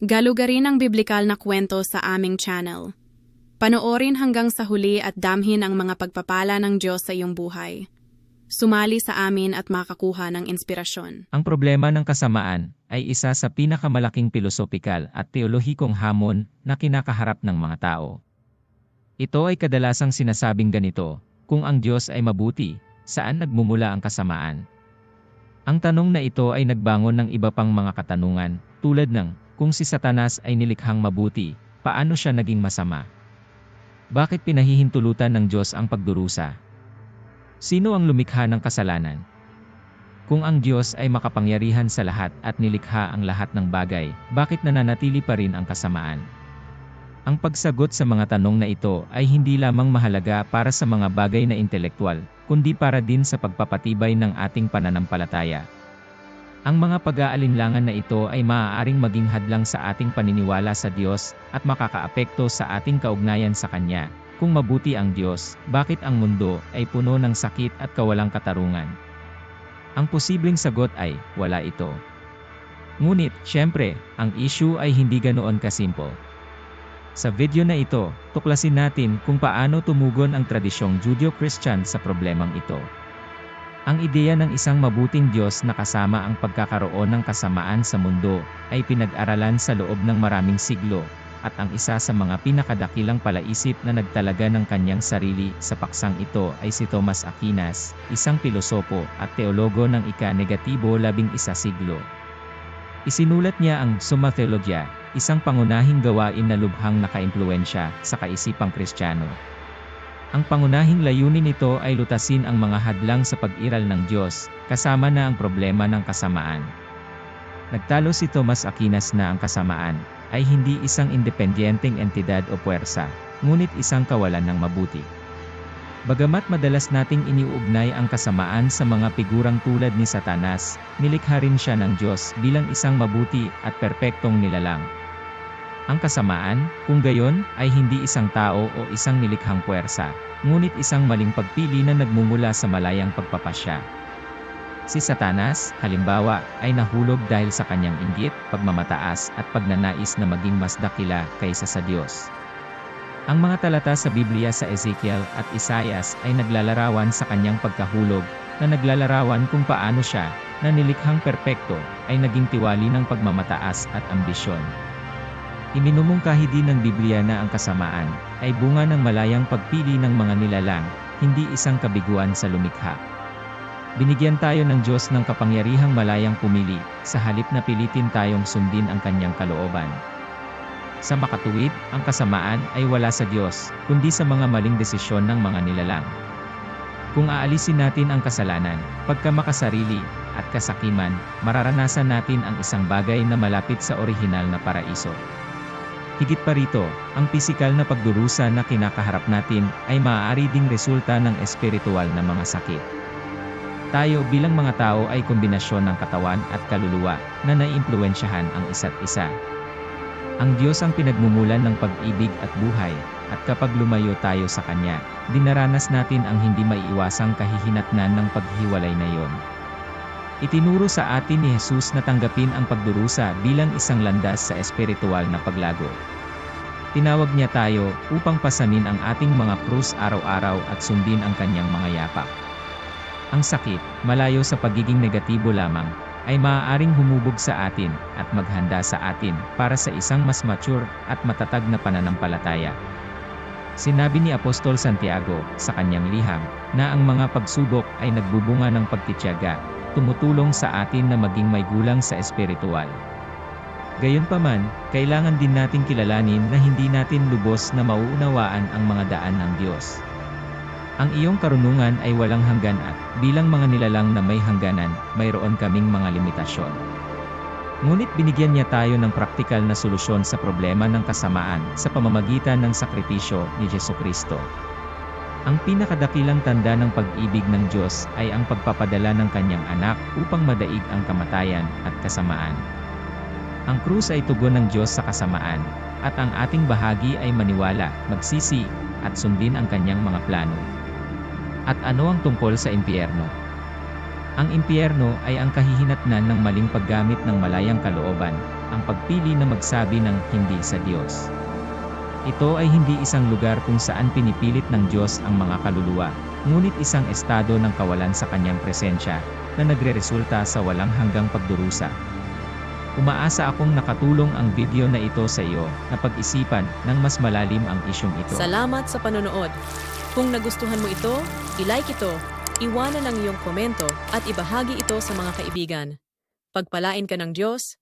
Galugarin ang biblikal na kwento sa aming channel. Panoorin hanggang sa huli at damhin ang mga pagpapala ng Diyos sa iyong buhay. Sumali sa amin at makakuha ng inspirasyon. Ang problema ng kasamaan ay isa sa pinakamalaking pilosopikal at teolohikong hamon na kinakaharap ng mga tao. Ito ay kadalasang sinasabing ganito, kung ang Diyos ay mabuti, saan nagmumula ang kasamaan? Ang tanong na ito ay nagbangon ng iba pang mga katanungan, tulad ng, kung si Satanas ay nilikhang mabuti, paano siya naging masama? Bakit pinahihintulutan ng Diyos ang pagdurusa? Sino ang lumikha ng kasalanan? Kung ang Diyos ay makapangyarihan sa lahat at nilikha ang lahat ng bagay, bakit nananatili pa rin ang kasamaan? Ang pagsagot sa mga tanong na ito ay hindi lamang mahalaga para sa mga bagay na intelektual, kundi para din sa pagpapatibay ng ating pananampalataya. Ang mga pag-aalinlangan na ito ay maaaring maging hadlang sa ating paniniwala sa Diyos at makakaapekto sa ating kaugnayan sa Kanya. Kung mabuti ang Diyos, bakit ang mundo ay puno ng sakit at kawalang katarungan? Ang posibleng sagot ay, wala ito. Ngunit, syempre, ang issue ay hindi ganoon kasimple. Sa video na ito, tuklasin natin kung paano tumugon ang tradisyong Judeo-Christian sa problemang ito. Ang ideya ng isang mabuting Diyos na kasama ang pagkakaroon ng kasamaan sa mundo ay pinag-aralan sa loob ng maraming siglo, at ang isa sa mga pinakadakilang palaisip na nagtalaga ng kanyang sarili sa paksang ito ay si Thomas Aquinas, isang pilosopo at teologo ng ika-negatibo labing isa siglo. Isinulat niya ang Summa Theologia, isang pangunahing gawain na lubhang nakaimpluensya sa kaisipang Kristiyano. Ang pangunahing layunin nito ay lutasin ang mga hadlang sa pag-iral ng Diyos, kasama na ang problema ng kasamaan. Nagtalo si Thomas Aquinas na ang kasamaan ay hindi isang independenteng entidad o puwersa, ngunit isang kawalan ng mabuti. Bagamat madalas nating iniuugnay ang kasamaan sa mga figurang tulad ni Satanas, nilikha rin siya ng Diyos bilang isang mabuti at perpektong nilalang. Ang kasamaan, kung gayon, ay hindi isang tao o isang nilikhang puwersa, ngunit isang maling pagpili na nagmumula sa malayang pagpapasya. Si Satanas, halimbawa, ay nahulog dahil sa kanyang inggit, pagmamataas at pagnanais na maging mas dakila kaysa sa Diyos. Ang mga talata sa Biblia sa Ezekiel at Isaias ay naglalarawan sa kanyang pagkahulog, na naglalarawan kung paano siya, na nilikhang perpekto, ay naging tiwali ng pagmamataas at ambisyon. Iminumungkahi din ng Biblia na ang kasamaan ay bunga ng malayang pagpili ng mga nilalang, hindi isang kabiguan sa lumikha. Binigyan tayo ng Diyos ng kapangyarihang malayang pumili, sa halip na pilitin tayong sundin ang kanyang kalooban. Sa makatuwid, ang kasamaan ay wala sa Diyos, kundi sa mga maling desisyon ng mga nilalang. Kung aalisin natin ang kasalanan, pagkamakasarili, at kasakiman, mararanasan natin ang isang bagay na malapit sa orihinal na paraiso. Higit pa rito, ang pisikal na pagdurusa na kinakaharap natin ay maaari ding resulta ng espiritual na mga sakit. Tayo bilang mga tao ay kombinasyon ng katawan at kaluluwa na naiimpluwensyahan ang isa't isa. Ang Diyos ang pinagmumulan ng pag-ibig at buhay, at kapag lumayo tayo sa Kanya, dinaranas natin ang hindi maiiwasang kahihinatnan ng paghiwalay na iyon. Itinuro sa atin ni Jesus na tanggapin ang pagdurusa bilang isang landas sa espiritual na paglago. Tinawag niya tayo upang pasanin ang ating mga krus araw-araw at sundin ang kanyang mga yapak. Ang sakit, malayo sa pagiging negatibo lamang, ay maaaring humubog sa atin at maghanda sa atin para sa isang mas mature at matatag na pananampalataya. Sinabi ni Apostol Santiago sa kanyang liham na ang mga pagsubok ay nagbubunga ng pagtityaga, tumutulong sa atin na maging may gulang sa espiritual. Gayunpaman, kailangan din nating kilalanin na hindi natin lubos na mauunawaan ang mga daan ng Diyos. Ang iyong karunungan ay walang hanggan at, bilang mga nilalang na may hangganan, mayroon kaming mga limitasyon. Ngunit binigyan niya tayo ng praktikal na solusyon sa problema ng kasamaan sa pamamagitan ng sakripisyo ni Jesu Kristo. Ang pinakadakilang tanda ng pag-ibig ng Diyos ay ang pagpapadala ng kanyang anak upang madaig ang kamatayan at kasamaan. Ang krus ay tugon ng Diyos sa kasamaan, at ang ating bahagi ay maniwala, magsisi, at sundin ang kanyang mga plano. At ano ang tungkol sa impyerno? Ang impyerno ay ang kahihinatnan ng maling paggamit ng malayang kalooban, ang pagpili na magsabi ng hindi sa Diyos. Ito ay hindi isang lugar kung saan pinipilit ng Diyos ang mga kaluluwa, ngunit isang estado ng kawalan sa kanyang presensya, na nagreresulta sa walang hanggang pagdurusa. Umaasa akong nakatulong ang video na ito sa iyo na pag-isipan ng mas malalim ang isyong ito. Salamat sa panonood. Kung nagustuhan mo ito, i-like ito, iwanan ang iyong komento at ibahagi ito sa mga kaibigan. Pagpalain ka ng Diyos,